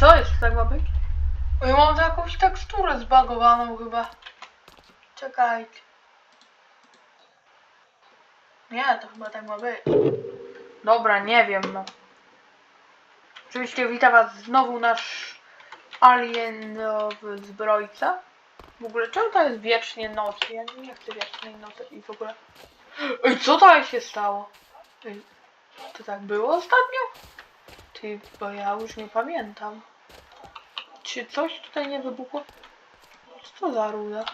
Co jest? Tak ma być? Ej, mam jakąś teksturę zbagowaną chyba. Czekajcie. Nie, to chyba tak ma być. Dobra, nie wiem, no. Oczywiście witam was znowu nasz alienowy zbrojca. W ogóle czemu to jest wiecznie noc? Ja nie chcę wiecznej nocy i w ogóle... Ej, co to się stało? Ej, to tak było ostatnio? Ty, bo ja już nie pamiętam. Czy coś tutaj nie wybuchło? Co za ruda?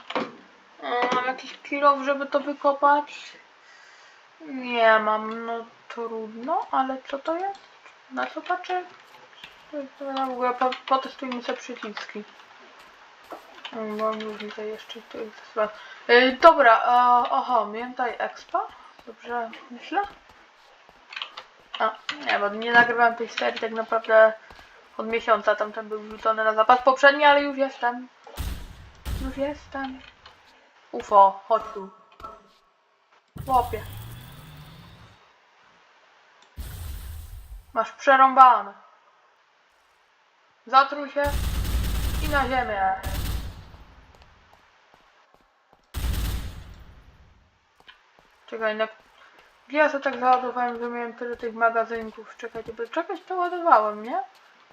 Mam jakiś kilow, żeby to wykopać? Nie mam, no trudno, ale co to jest? Na co patrzę? To w ogóle po, potestujmy sobie przyciski. Mam różnicę jeszcze tu jest chyba. Yy, dobra, aha, miałem tutaj expa? Dobrze myślę? A, nie, bo nie nagrywałem tej serii tak naprawdę od miesiąca. Tamten był wrzucony na zapas poprzedni, ale już jestem. Już jestem. UFO, chodź tu. Chłopie. Masz przerąbane. Zatruj się i na ziemię. Czekaj, na... Ja sobie tak załadowałem, że miałem tyle tych magazynków? Czekajcie, bo czegoś to ładowałem, nie?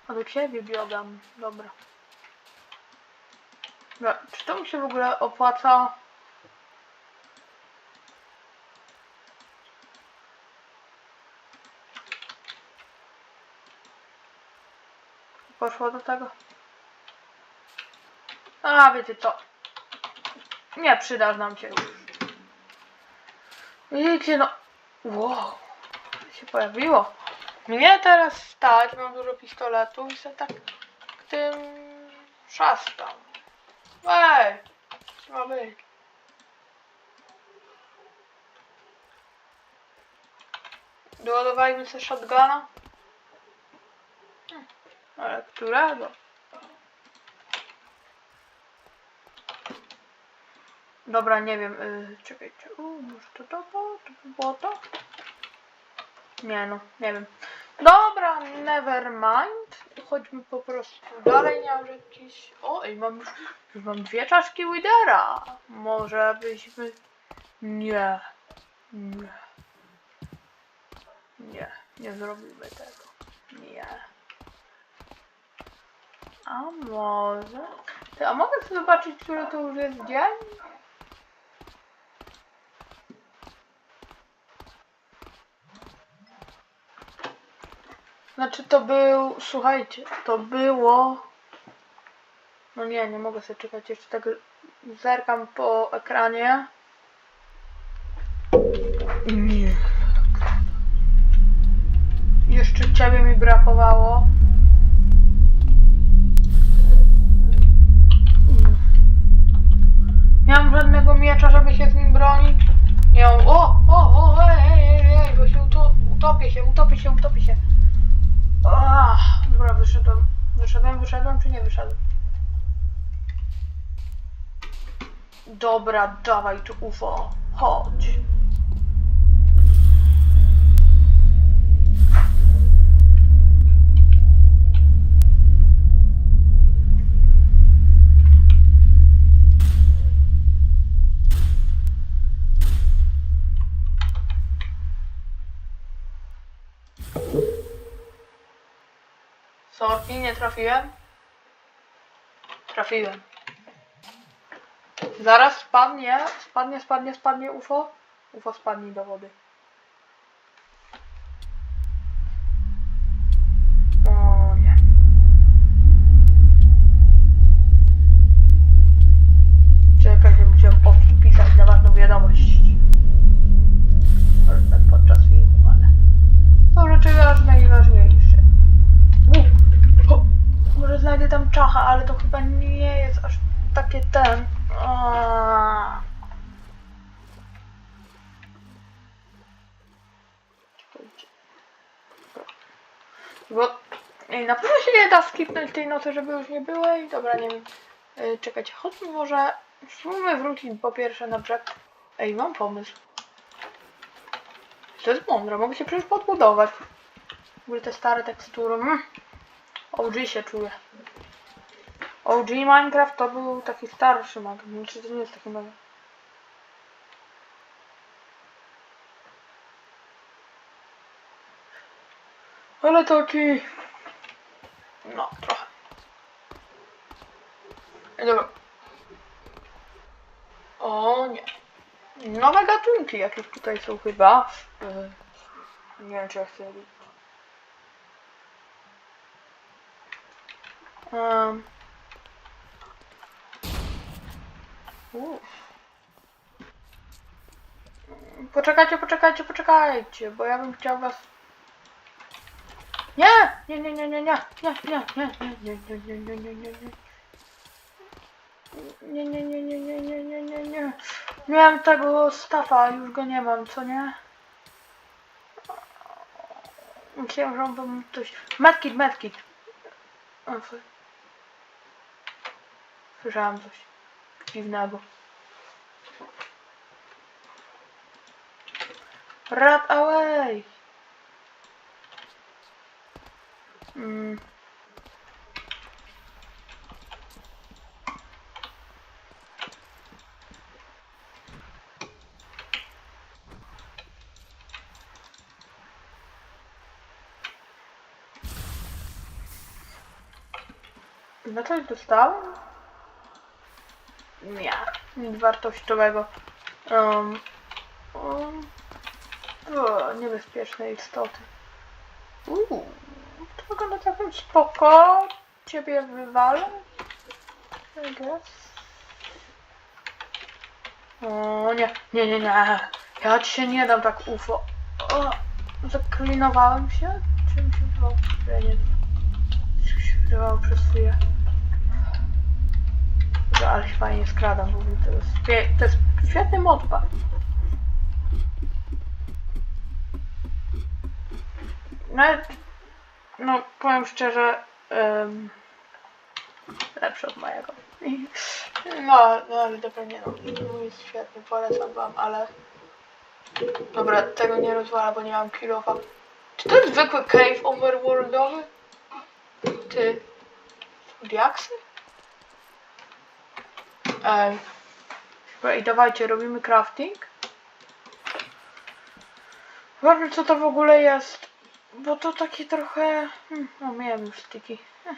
A do ciebie biogam. Dobra. Dobra, czy to mi się w ogóle opłaca? Poszło do tego? A, wiecie co? Nie przydasz nam się już. Widzicie, no... Wow. Się pojawiło? Mnie teraz stać, mam dużo pistoletów i se tak tym szastam. Ej! Co ma być? Doładowajmy sobie shotguna. Hmm, Ale którego? Dobra, nie wiem, yy, czekajcie, u, może to to, to, to by było to? Nie no, nie wiem. Dobra, never mind. Chodźmy po prostu dalej, nie mam jakiś... O, ej, mam już, już mam dwie czaszki Widera. Może byśmy... Nie. Nie. Nie, nie zrobimy tego. Nie. A może... Ty, a mogę zobaczyć, który to już jest dzień? Znaczy to był, słuchajcie, to było... No nie, nie mogę sobie czekać, jeszcze tak zerkam po ekranie. Nie. Jeszcze ciebie mi brakowało. Nie mam żadnego miecza, żeby się z nim bronić. Nie mam... O, o, o, ej, ej, ej, bo się uto utopię się, utopię się, utopię się. Ach, dobra, wyszedłem. Wyszedłem, czy nie wyszedłem? Dobra, dawaj tu UFO. Chodź. Nie trafiłem? Trafiłem. Zaraz spadnie, spadnie, spadnie, spadnie UFO. UFO spadnie do wody. Bo ej, na pewno się nie da skipnąć tej nocy, żeby już nie było i dobra, nie wiem. Yy, czekajcie, chodźmy może spróbujmy wrócić po pierwsze na brzeg. Ej, mam pomysł. To jest mądre, mogę się przecież podbudować. W ogóle te stare tekstury. Mm. OG się czuję. OG Minecraft to był taki starszy Minecraft, znaczy to nie jest taki nowy. Ale taki... No, trochę. Ej, Dobra. O nie. Nowe gatunki jakieś tutaj są chyba. Yy, Nie wiem czy ja chcę robić. Um. Poczekajcie, poczekajcie, poczekajcie, bo ja bym chciał was... Nie! Nie, nie, nie, nie, nie, nie, nie, nie, nie, nie, nie, nie, nie, nie, nie, nie. Nie, nie, nie, nie, nie, nie, nie. Miałem tego stafa, już go nie mam, co nie? Myślałem, że on bym coś... Medkit, medkit. Słyszałam coś dziwnego. Rat away! Mm. No coś dostałem? Nie, nic wartościowego. Um, um, o, niebezpieczne istoty. Uuu, wygląda całkiem spoko. Ciebie wywalę. I guess. O nie, nie, nie, nie. Ja ci się nie dam tak ufo. O, zaklinowałem się? Czym się wydawało? Ja nie wiem. Coś się wydawało przez chwilę. Ale się fajnie skradam ogóle. To jest, to jest świetny modpa. Nawet, no powiem szczerze, um, lepszy od mojego. No, no ale dobra, nie no, jest świetny, polecam wam, ale dobra, tego nie rozwala, bo nie mam kilofa. Czy to jest zwykły cave overworldowy? Ty, diaksy? Ej. Dobra, i dawajcie, robimy crafting. Zobaczmy co to w ogóle jest. Bo to takie trochę... Hmm, no miałem już styki. Ech.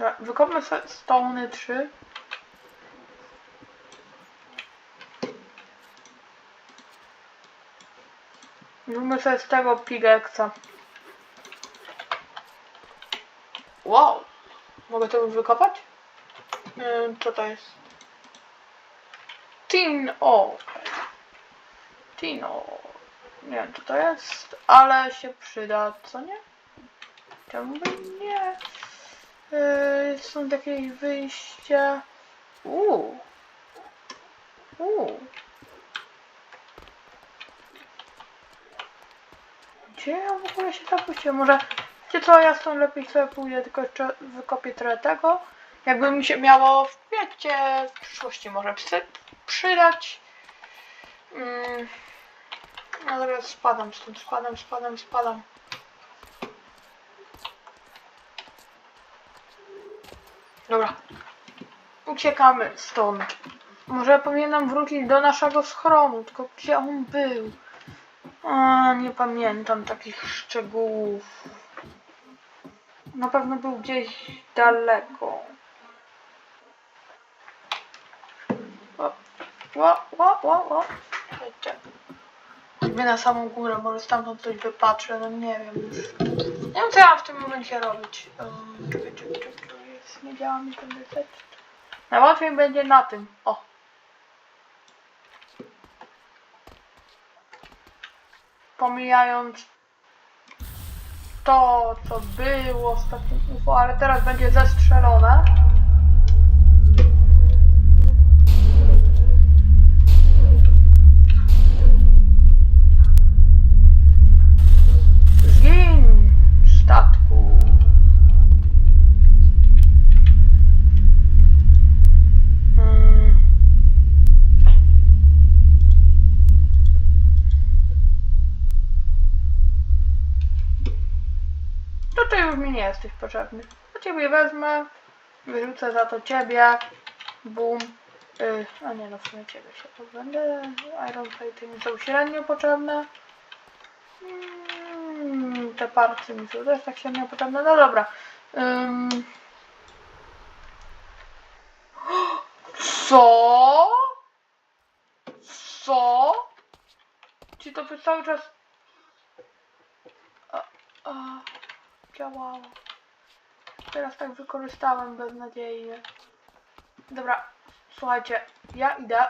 Dobra, wykopmy stony 3. Zróbmy sobie z tego pigeksa. Wow! Mogę to wykopać? Yy, co to jest? Tin O. Tin O. Nie wiem co to jest, ale się przyda, co nie? Czemu by nie? Yy, są takie wyjścia. Uuu. Uuu. Gdzie ja w ogóle się tak puściłem? Może Wiecie co, ja stąd lepiej sobie pójdę, tylko jeszcze wykopię trochę tego. Jakby mi się miało, wiecie, w przyszłości może psy przydać. Mm. No teraz spadam stąd, spadam, spadam, spadam. Dobra. Uciekamy stąd. Może powinienem wrócić do naszego schronu, tylko gdzie on był? A, nie pamiętam takich szczegółów. Na pewno był gdzieś daleko. Ła, ła, ła, ła. Czekajcie. Chodźmy na samą górę, może stamtąd coś wypatrzę, no nie wiem. Nie wiem co ja w tym momencie robić. Um, czekaj, czekaj, czekaj, jest, nie działa mi ten reset. Najłatwiej będzie na tym. O. Pomijając to, co było z takim UFO, ale teraz będzie zestrzelone. Potrzebny. To ciebie wezmę, wyrzucę za to ciebie, bum. Yy, a nie no, w sumie ciebie się pozbędę. Iron Plate mi są średnio potrzebne. Mm, te party mi są też tak średnio potrzebne. No dobra. Ym... Co? Co? Czy to przez cały czas... A, a, działało. Teraz tak wykorzystałem beznadziejnie. Dobra, słuchajcie, ja idę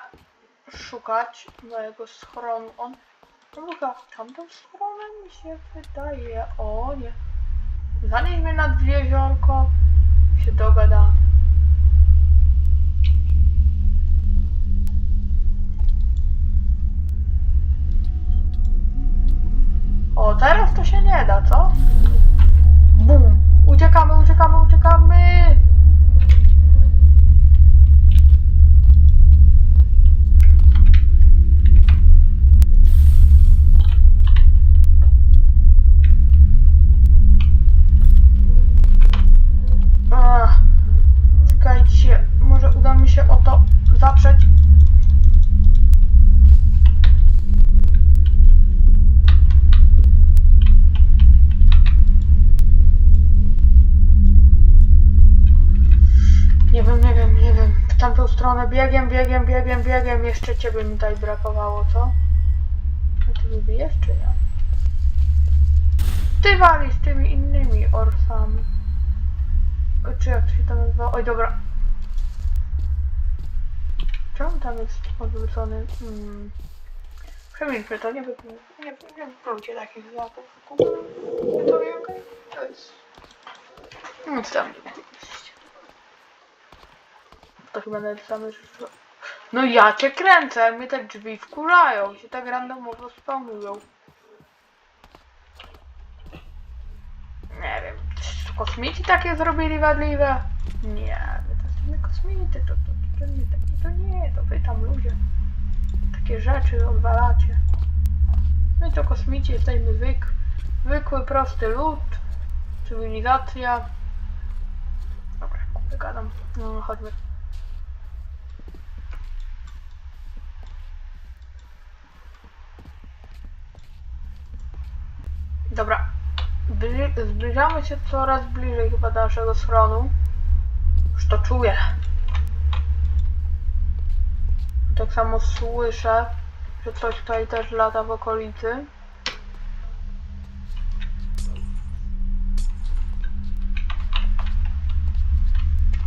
szukać mojego schronu. On on chyba w mi się wydaje. O nie. Zanieś mnie nad jeziorko. Się dogada. Stronę biegiem, biegiem, biegiem, biegiem. Jeszcze ciebie mi tutaj brakowało, co? A ty mnie bijesz, czy nie? Ty walisz tymi innymi orsami. Czy jak to się tam nazywa? Oj, dobra. Czemu tam jest odwrócony? Hmm. Przemilczmy to, nie nie, nie wyplujcie takich zapów. To jest... Nic tam nie Chyba nawet same rzeczy. No ja cię kręcę, mnie te drzwi wkurają, się tak randomowo spełnują. Nie wiem, czy kosmici takie zrobili wadliwe? Nie, to jesteśmy kosmity, to, to, to, nie, to, to nie, to wy tam ludzie. Takie rzeczy odwalacie. My to kosmici jesteśmy zwyk, zwykły, prosty lud, cywilizacja. Dobra, gadam, no chodźmy. Dobra, Bli- zbliżamy się coraz bliżej chyba do naszego schronu. Już to czuję. Tak samo słyszę, że coś tutaj też lata w okolicy.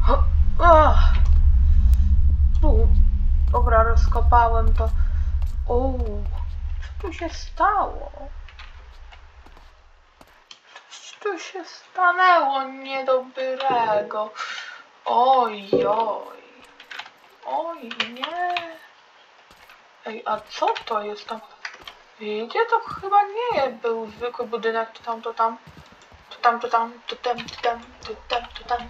Ho- Ach! U, Dobra, rozkopałem to. O, co tu się stało? Się stanęło niedobrego. Oj, oj. Oj, nie. Ej, a co to jest tam? Wiecie, to chyba nie był zwykły budynek, to tam, to tam. To tam, to tam, to tam, to tam, to tam, to tam.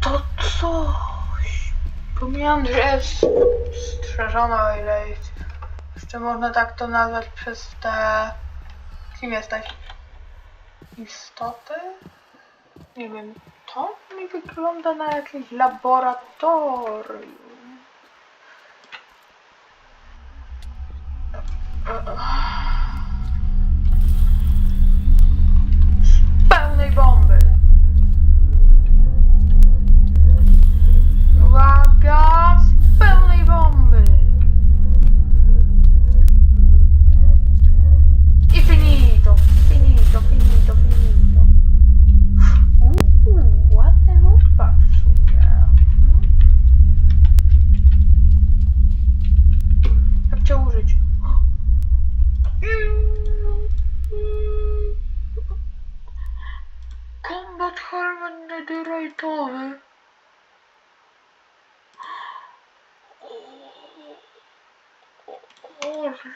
To coś. Pomijam, że jest strzeżona, o ile jest. Jeszcze można tak to nazwać przez te... Kim jesteś? Istoty? Nie wiem. To mi wygląda na jakieś laboratorium.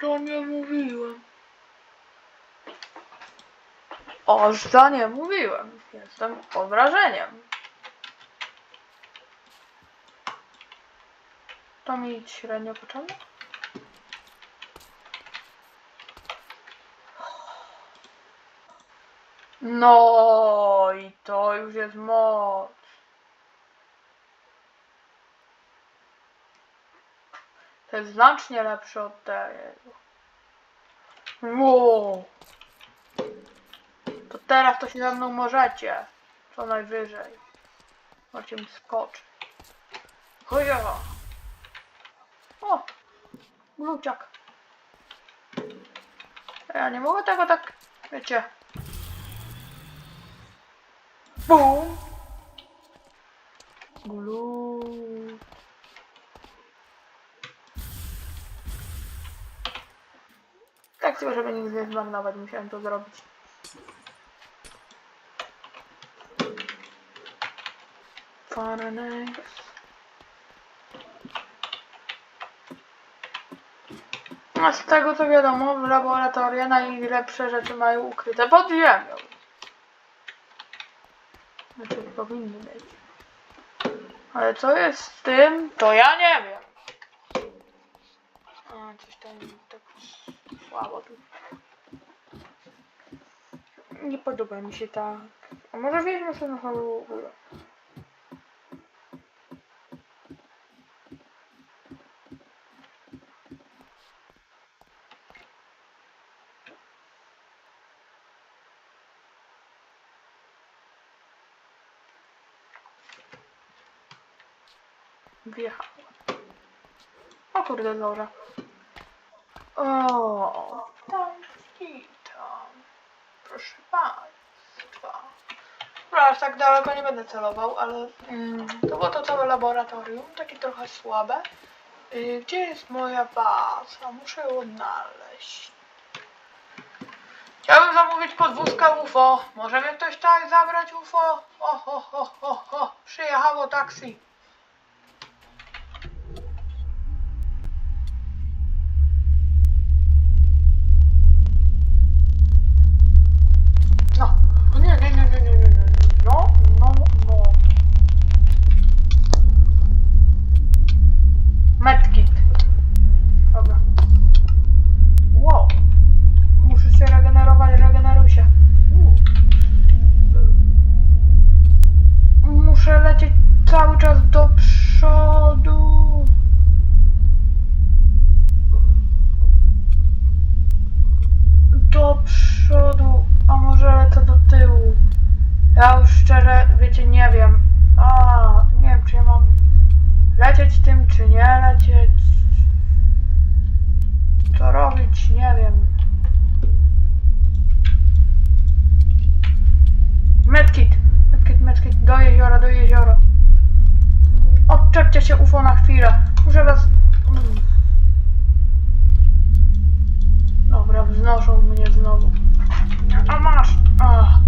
co nie mówiłem. O co nie mówiłem. Jestem pod wrażeniem. To mi średnio potrzebne? No i to już jest moc. To jest znacznie lepsze od tego. Wow. To teraz to się ze mną możecie. Co najwyżej. Możecie mi skoczyć. Hoja. O. Gluciak. Ja nie mogę tego tak, wiecie. Bum. Glu. Tak żeby nic nie zmarnować, musiałem to zrobić. Fananex. A z tego co wiadomo, w laboratoria najlepsze rzeczy mają ukryte pod ziemią. Znaczy powinny mieć. Ale co jest z tym, to ja nie wiem. A, coś tam słabo tu. Nie podoba mi się ta... A może wieźmy sobie na samą górę. Wjechała. O kurde, dobra. O, tam i tam. Proszę Państwa. Dobra, aż tak daleko nie będę celował, ale mm, to było to całe laboratorium, takie trochę słabe. Y, gdzie jest moja baza? Muszę ją odnaleźć. Chciałbym zamówić podwózkę UFO. Może mnie ktoś tak zabrać UFO? O, o, o, o, o. Przyjechało taksi. Na chwilę. Muszę was... Dobra, wznoszą mnie znowu. A masz! A,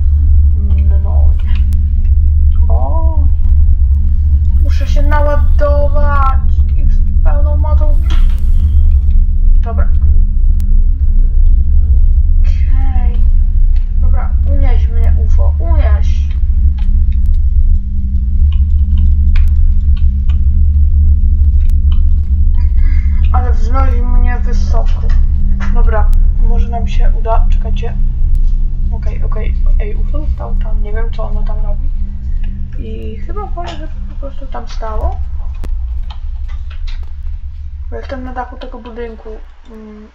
I chyba wolę, żeby po prostu tam stało. Bo jestem na dachu tego budynku. Mm.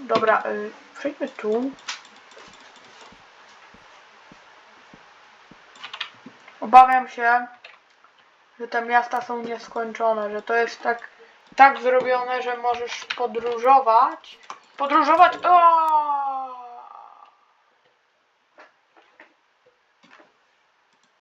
Dobra, y, przejdźmy tu. Obawiam się, że te miasta są nieskończone, że to jest tak, tak zrobione, że możesz podróżować. Podróżować. O!